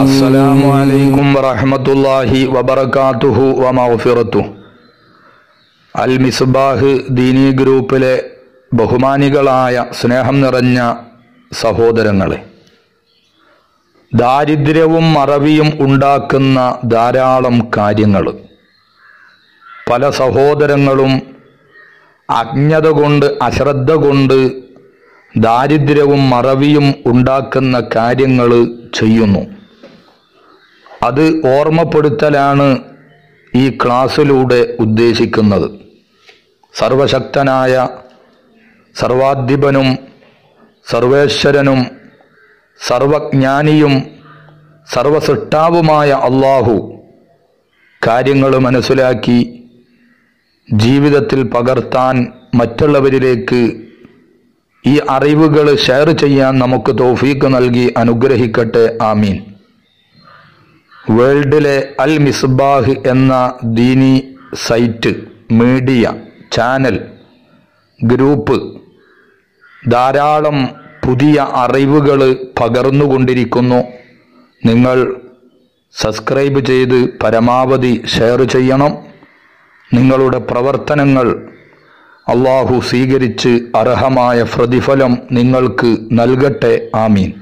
അസ്സലാമു അലൈക്കും വബറകാതുഹു അൽ മിസ്ബാഹ് ദീനി ഗ്രൂപ്പിലെ ബഹുമാനികളായ സ്നേഹം നിറഞ്ഞ സഹോദരങ്ങളെ ദാരിദ്ര്യവും മറവിയും ഉണ്ടാക്കുന്ന ധാരാളം കാര്യങ്ങൾ പല സഹോദരങ്ങളും അജ്ഞത കൊണ്ട് അശ്രദ്ധ കൊണ്ട് ദാരിദ്ര്യവും മറവിയും ഉണ്ടാക്കുന്ന കാര്യങ്ങൾ ചെയ്യുന്നു. അത് ഓർമ്മപ്പെടുത്തലാണ് ഈ ക്ലാസ്സിലൂടെ ഉദ്ദേശിക്കുന്നത്. സർവശക്തനായ സർവാധിപനും സർവേശ്വരനും സർവജ്ഞാനിയും സർവസൃഷ്ടാവുമായ അള്ളാഹു കാര്യങ്ങൾ മനസ്സിലാക്കി ജീവിതത്തിൽ പകർത്താൻ മറ്റുള്ളവരിലേക്ക് ഈ അറിവുകൾ ഷെയർ ചെയ്യാൻ നമുക്ക് തോഫീക്ക് നൽകി അനുഗ്രഹിക്കട്ടെ. ആമീൻ. വേൾഡിലെ അൽ മിസ്ബാഹ് എന്ന ദീനി സൈറ്റ് മീഡിയ ചാനൽ ഗ്രൂപ്പ് ധാരാളം പുതിയ അറിവുകൾ പകർന്നുകൊണ്ടിരിക്കുന്നു. നിങ്ങൾ സബ്സ്ക്രൈബ് ചെയ്ത് പരമാവധി ഷെയർ ചെയ്യണം. നിങ്ങളുടെ പ്രവർത്തനങ്ങൾ അള്ളാഹു സ്വീകരിച്ച് അർഹമായ പ്രതിഫലം നിങ്ങൾക്ക് നൽകട്ടെ. ആമീൻ.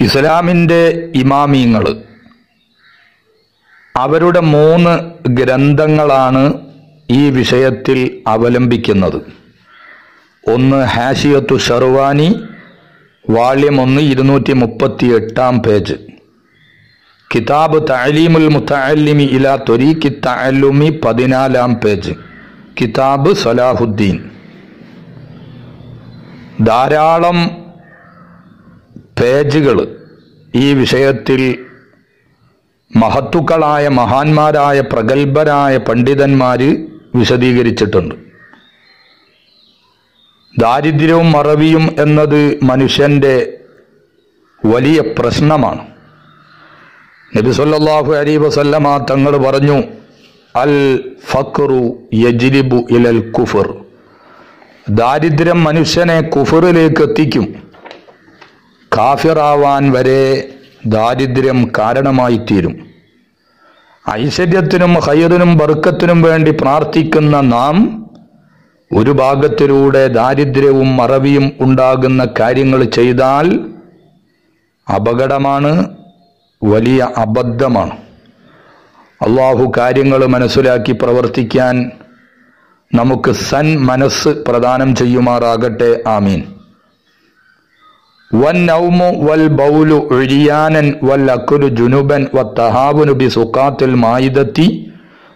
ഇസ്ലാമിന്റെ ഇമാമീങ്ങൾ. അവരുടെ മൂന്ന് ഗ്രന്ഥങ്ങളാണ് ഈ വിഷയത്തിൽ അവലംബിക്കുന്നത്. ഒന്ന് ഹാഷിയത്തു ഷർവാനി വാള്യം ഒന്ന് ഇരുന്നൂറ്റി മുപ്പത്തി എട്ടാം പേജ്. കിതാബ് തലീമുൽ മുത്തലിമി ഇല ത്വരീഖി തഅല്ലുമി പതിനാലാം പേജ്. കിതാബ് സലാഹുദ്ദീൻ. ധാരാളം പേജുകൾ ഈ വിഷയത്തിൽ മഹത്തുക്കളായ മഹാന്മാരായ പ്രഗത്ഭരായ പണ്ഡിതന്മാർ വിശദീകരിച്ചിട്ടുണ്ട്. ദാരിദ്ര്യവും മറവിയും എന്നത് മനുഷ്യന്റെ വലിയ പ്രശ്നമാണ്. നബി സല്ലല്ലാഹു അലൈഹി വസല്ലമ തങ്ങൾ പറഞ്ഞു അൽ ഫക്റു യജ്ലിബു ഇലൽ കുഫർ. ദാരിദ്ര്യം മനുഷ്യനെ കുഫറിലേക്ക് എത്തിക്കും. കാഫിറാവാൻ വരെ ദാരിദ്ര്യം കാരണമായി തീരും ഐശ്വര്യത്തിനും ഹൈറിനും ബർക്കത്തിനും വേണ്ടി പ്രാർത്ഥിക്കുന്ന നാം ഒരു ഭാഗത്തിലൂടെ ദാരിദ്ര്യവും മറവിയും ഉണ്ടാകുന്ന കാര്യങ്ങൾ ചെയ്താൽ അപകടമാണ്. വലിയ അബദ്ധമാണ്. അള്ളാഹു കാര്യങ്ങൾ മനസ്സിലാക്കി പ്രവർത്തിക്കാൻ നമുക്ക് സൻ മനസ്സ് പ്രദാനം ചെയ്യുമാറാകട്ടെ. ആമീൻ. വൻ നൗമു വൽ ബൗലു ഒഴിയാനൻ വൽ അക്കുലു ജുനുബൻ വ തഹാവുനു ബി സുക്കാത്തിൽ മായിദത്തി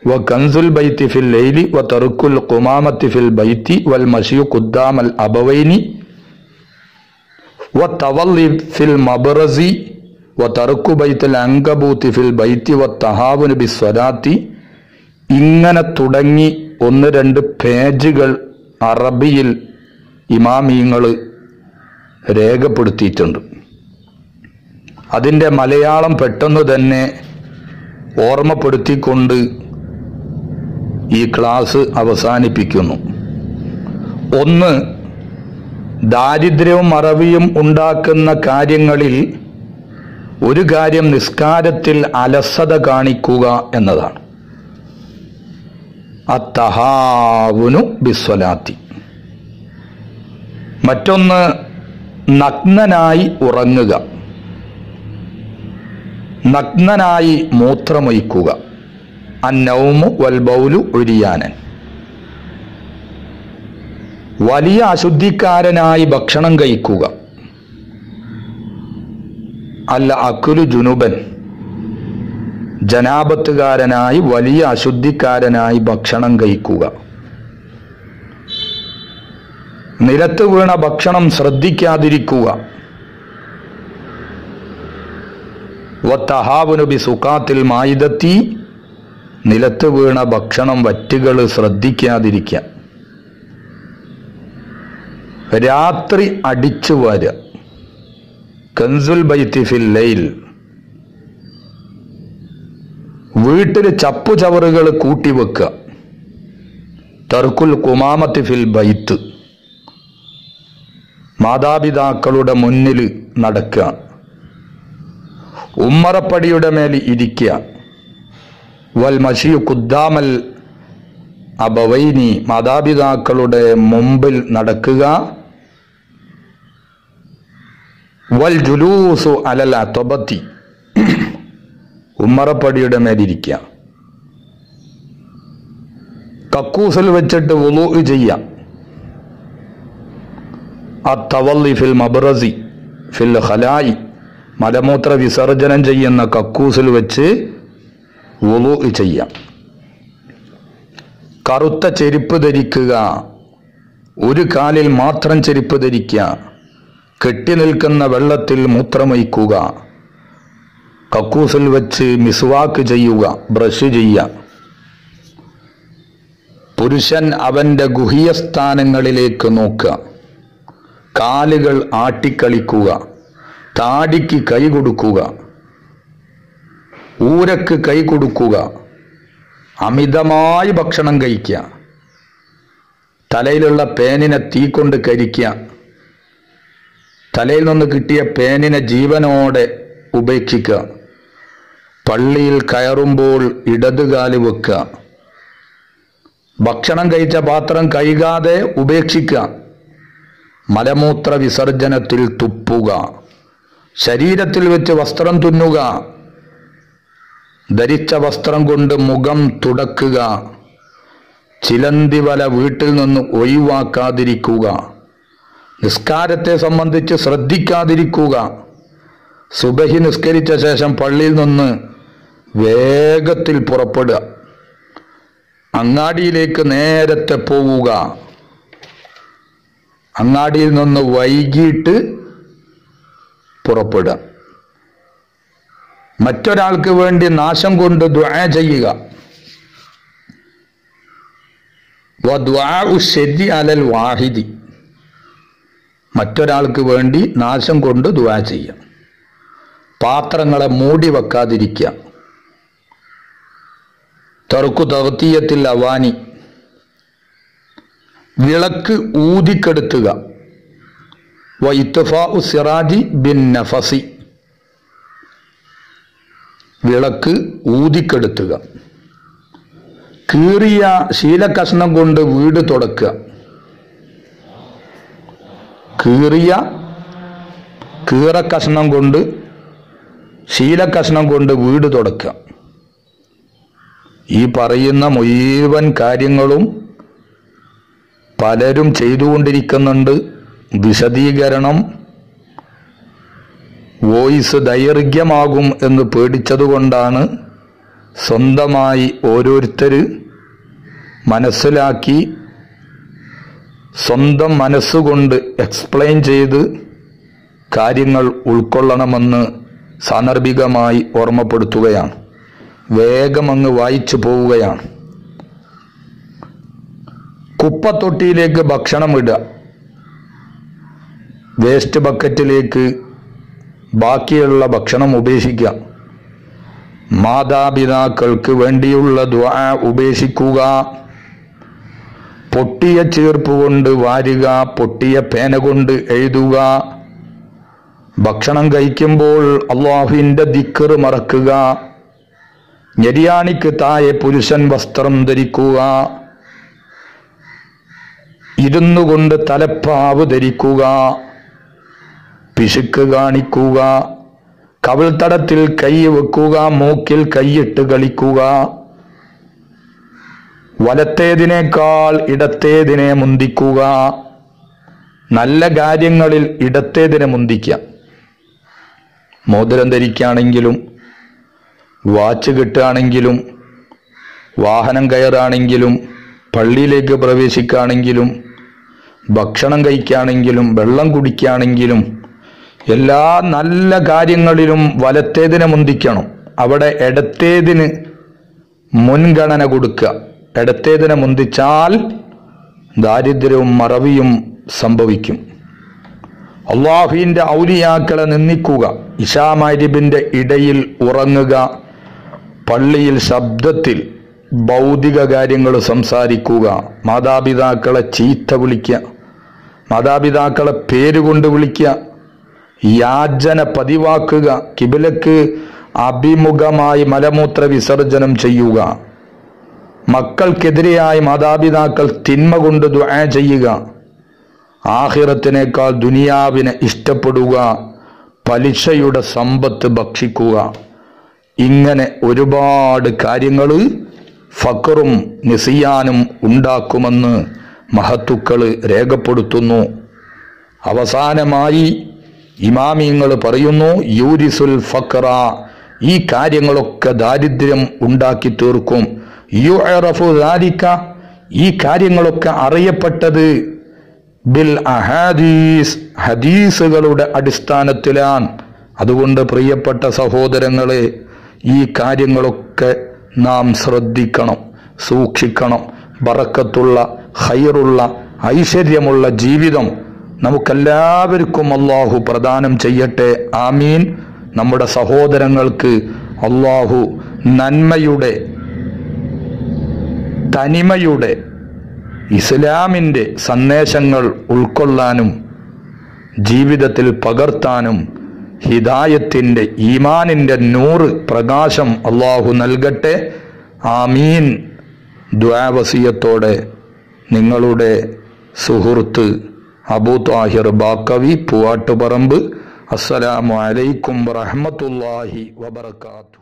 വ കൻസുൽ ബൈത്തി ഫിൽ ലൈലി വ തറുക്കുൽ കുമാമത്തി ഫിൽ ബൈത്തി വൽ മഷിയു ഖുദ്ദാമൽ അബവൈനി വ തവല്ലി ഫിൽ മബറസി അങ്കബൂത്തി ഫിൽ ബൈത്തി തഹാവുന് ബി സ്വരാത്തി ഇങ്ങനെ തുടങ്ങി ഒന്ന് രണ്ട് പേജുകൾ അറബിയിൽ ഇമാമിയങ്ങൾ രേഖപ്പെടുത്തിയിട്ടുണ്ട്. അതിന്റെ മലയാളം പെട്ടെന്ന് തന്നെ ഓർമ്മപ്പെടുത്തിക്കൊണ്ട് ഈ ക്ലാസ് അവസാനിപ്പിക്കുന്നു. ഒന്ന് ദാരിദ്ര്യവും അറവിയും ഉണ്ടാക്കുന്ന കാര്യങ്ങളിൽ ഒരു കാര്യം നിസ്കാരത്തിൽ അലസത കാണിക്കുക എന്നതാണ്. അത്തഹാവുനു ബിസ്വലാത്തി. മറ്റൊന്ന് നഗ്നനായി ഉറങ്ങുക. നഗ്നനായി മൂത്രമൊയ്ക്കുക അന്നൗമു വൽബൗലു ഒരിയാനൻ വലിയ അശുദ്ധിക്കാരനായി ഭക്ഷണം കഴിക്കുക. അല്ല അക്കുലു ജുനുബൻ. ജനാപത്തുകാരനായി വലിയ അശുദ്ധിക്കാരനായി ഭക്ഷണം കഴിക്കുക. നിലത്ത് വീണ ഭക്ഷണം ശ്രദ്ധിക്കാതിരിക്കുക. വത്തഹാവുനുബി സുഖാത്തിൽ മായുധത്തി നിലത്ത് വീണ ഭക്ഷണം വറ്റുകൾ ശ്രദ്ധിക്കാതിരിക്കുക രാത്രി അടിച്ചു വരിക. കൻസുൽ ബൈത്തിഫിൽ ലൈൽ. വീട്ടിൽ ചപ്പുചവറുകൾ കൂട്ടിവെക്കുക തർക്കുൽ കുമാമത്തി ഫിൽ ബൈത്ത്. മാതാപിതാക്കളുടെ മുന്നിൽ നടക്കുക. ഉമ്മറപ്പടിയുടെ മേൽ ഇരിക്കുക. വൽ മഷി കുദ്ദാമൽ അബവൈനി മാതാപിതാക്കളുടെ മുമ്പിൽ നടക്കുക. വൽ ജുലൂസു അലൽ അതൊബത്തി ഉമ്മറപ്പടിയുടെ മേലിരിക്കുക. കക്കൂസിൽ വെച്ചിട്ട് വുളു ചെയ്യാം അത്തവല്ലി ഫിൽ മബ്രസി ഫിൽ ഖലായി മലമൂത്ര വിസർജനം ചെയ്യുന്ന കക്കൂസിൽ വെച്ച് വുളു ചെയ്യാം കറുത്ത ചെരുപ്പ് ധരിക്കുക. ഒരു കാലിൽ മാത്രം ചെരുപ്പ് ധരിക്കുക. കെട്ടി നിൽക്കുന്ന വെള്ളത്തിൽ മൂത്രമൊഴിക്കുക. കക്കൂസിൽ വച്ച് മിസ്വാക്ക് ചെയ്യുക ബ്രഷ് ചെയ്യുക. പുരുഷൻ അവന്റെ ഗുഹ്യസ്ഥാനങ്ങളിലേക്ക് നോക്കുക. കാലുകൾ ആട്ടിക്കളിക്കുക. താടിക്ക് കൈ കൊടുക്കുക. ഊരക്ക് കൈ കൊടുക്കുക. അമിതമായി ഭക്ഷണം കഴിക്കുക. തലയിലുള്ള പേനിനെ തീ കൊണ്ട് കരിക്കുക. തലയിൽ നിന്ന് കിട്ടിയ പേനിനെ ജീവനോടെ ഉപേക്ഷിക്കുക. പള്ളിയിൽ കയറുമ്പോൾ ഇടതുകാൽ വെക്കുക. ഭക്ഷണം കഴിച്ച പാത്രം കഴുകാതെ ഉപേക്ഷിക്കുക. മലമൂത്ര വിസർജനത്തിൽ തുപ്പുക. ശരീരത്തിൽ വെച്ച് വസ്ത്രം തുന്നുക. ധരിച്ച വസ്ത്രം കൊണ്ട് മുഖം തുടക്കുക. ചിലന്തിവല വീട്ടിൽ നിന്ന് ഒഴിവാക്കാതിരിക്കുക. നിസ്കാരത്തെ സംബന്ധിച്ച് ശ്രദ്ധിക്കാതിരിക്കുക. സുബഹി നിസ്കരിച്ച ശേഷം പള്ളിയിൽ നിന്ന് വേഗത്തിൽ പുറപ്പെടുക. അങ്ങാടിയിലേക്ക് നേരത്തെ പോവുക. അങ്ങാടിയിൽ നിന്ന് വൈകിട്ട് പുറപ്പെടുക. മറ്റൊരാൾക്ക് വേണ്ടി നാശം കൊണ്ട് ദ്വാ ചെയ്യുക. അലൽ വാഹിദി. മറ്റൊരാൾക്ക് വേണ്ടി നാശം കൊണ്ട് ദുവാ ചെയ്യാം. പാത്രങ്ങളെ മൂടി വെക്കാതിരിക്കുക. തെറുക്കു തകത്തീയത്തിൽ അവാനി. വിളക്ക് ഊതിക്കെടുത്തുക. വൈത്തഫാഉ സിറാജി ബിൻ നഫസി. വിളക്ക് ഊതിക്കെടുത്തുക. കീറിയ ശീലകഷ്ണം കൊണ്ട് വീട് തുടക്കുക. കീറിയ കീറക്കഷ്ണം കൊണ്ട് ശീലക്കഷ്ണം കൊണ്ട് വീട് തുടക്കുക. ഈ പറയുന്ന മുഴുവൻ കാര്യങ്ങളും പലരും ചെയ്തുകൊണ്ടിരിക്കുന്നുണ്ട്. വിശദീകരണം വോയിസ് ദൈർഘ്യമാകും എന്ന് പേടിച്ചതുകൊണ്ടാണ് സ്വന്തമായി ഓരോരുത്തർ മനസ്സിലാക്കി സ്വന്തം മനസ്സുകൊണ്ട് എക്സ്പ്ലെയിൻ ചെയ്ത് കാര്യങ്ങൾ ഉൾക്കൊള്ളണമെന്ന് സാന്ദർഭികമായി ഓർമ്മപ്പെടുത്തുകയാണ്. വേഗം അങ്ങ് വായിച്ചു പോവുകയാണ്. കുപ്പത്തൊട്ടിയിലേക്ക് ഭക്ഷണം ഇടുക. വേസ്റ്റ് ബക്കറ്റിലേക്ക് ബാക്കിയുള്ള ഭക്ഷണം ഉപേക്ഷിക്കുക. മാതാപിതാക്കൾക്ക് വേണ്ടിയുള്ള ദ്വാ ഉപേക്ഷിക്കുക. പൊട്ടിയ ചേർപ്പ് കൊണ്ട് വാരുക പൊട്ടിയ പേന കൊണ്ട് എഴുതുക. ഭക്ഷണം കഴിക്കുമ്പോൾ അള്ളാഹുവിന്റെ ദിക്കറ് മറക്കുക. ഞെരിയാണിക്ക് താഴെ പുരുഷൻ വസ്ത്രം ധരിക്കുക. ഇരുന്നു കൊണ്ട് തലപ്പാവ് ധരിക്കുക. പിശുക്ക് കാണിക്കുക. കവിൾത്തടത്തിൽ കൈ വെക്കുക മൂക്കിൽ കൈയിട്ട് കളിക്കുക. വലത്തേതിനേക്കാൾ ഇടത്തേതിനെ മുന്തിക്കുക. നല്ല കാര്യങ്ങളിൽ ഇടത്തേതിനെ മുന്തിക്കുക. മോതിരം ധരിക്കുകയാണെങ്കിലും വാച്ച് കിട്ടുകയാണെങ്കിലും വാഹനം കയറാണെങ്കിലും പള്ളിയിലേക്ക് പ്രവേശിക്കുകയാണെങ്കിലും ഭക്ഷണം കഴിക്കുകയാണെങ്കിലും വെള്ളം കുടിക്കുകയാണെങ്കിലും എല്ലാ നല്ല കാര്യങ്ങളിലും വലത്തേതിനെ മുന്തിക്കണം. അവിടെ ഇടത്തേതിന് മുൻഗണന കൊടുക്കുക. ഇടത്തേതിനെ മുന്തിച്ചാൽ ദാരിദ്ര്യവും മറവിയും സംഭവിക്കും. അള്ളാഹുവിന്റെ ഔലിയാക്കളെ നിന്ദിക്കുക ഇഷാമാരിബിന്റെ ഇടയിൽ ഉറങ്ങുക പള്ളിയിൽ ശബ്ദത്തിൽ ഭൗതിക കാര്യങ്ങൾ സംസാരിക്കുക മാതാപിതാക്കളെ ചീത്ത വിളിക്കുക മാതാപിതാക്കളെ പേരുകൊണ്ട് വിളിക്കുക യാചന പതിവാക്കുക കിബിലക്ക് അഭിമുഖമായി മലമൂത്ര വിസർജനം ചെയ്യുക. മക്കൾക്കെതിരെയായി മാതാപിതാക്കൾ തിന്മ കൊണ്ട് ദുആ ചെയ്യുക. ആഹിറത്തിനേക്കാൾ ദുനിയാവിനെ ഇഷ്ടപ്പെടുക. പലിശയുടെ സമ്പത്ത് ഭക്ഷിക്കുക. ഇങ്ങനെ ഒരുപാട് കാര്യങ്ങൾ ഫക്കറും നിസിയാനും ഉണ്ടാക്കുമെന്ന് മഹത്തുക്കൾ രേഖപ്പെടുത്തുന്നു. അവസാനമായി ഇമാമിയങ്ങൾ പറയുന്നു യൂരിസുൽ ഫക്കറ ഈ കാര്യങ്ങളൊക്കെ ദാരിദ്ര്യം ഉണ്ടാക്കി തീർക്കും. യുഅറഫു ദാലിക ഈ കാര്യങ്ങളൊക്കെ അറിയപ്പെട്ടത് ബിൽ അഹാദീസ് ഹദീസുകളുടെ അടിസ്ഥാനത്തിലാണ്. അതുകൊണ്ട് പ്രിയപ്പെട്ട സഹോദരങ്ങളെ ഈ കാര്യങ്ങളൊക്കെ നാം ശ്രദ്ധിക്കണം സൂക്ഷിക്കണം. ബറക്കത്തുള്ള ഹൈറുള്ള ഐശ്വര്യമുള്ള ജീവിതം നമുക്കെല്ലാവർക്കും അള്ളാഹു പ്രദാനം ചെയ്യട്ടെ. ആമീൻ. നമ്മുടെ സഹോദരങ്ങൾക്ക് അള്ളാഹു നന്മയുടെ തനിമയുടെ ഇസ്ലാമിന്റെ സന്ദേശങ്ങൾ ഉൾക്കൊള്ളാനും ജീവിതത്തിൽ പകർത്താനും ഹിദായത്തിന്റെ ഈമാനിന്റെ നൂറ് പ്രകാശം അള്ളാഹു നൽകട്ടെ. ആമീൻ. ദ്വാവസീയത്തോടെ നിങ്ങളുടെ സുഹൃത്ത് അബൂ താഹിർ ബാക്കവി പൂവാട്ടുപറമ്പ്. അസ്സലാമു അലൈക്കും വറഹമത്തല്ലാഹി വബർക്കാത്തു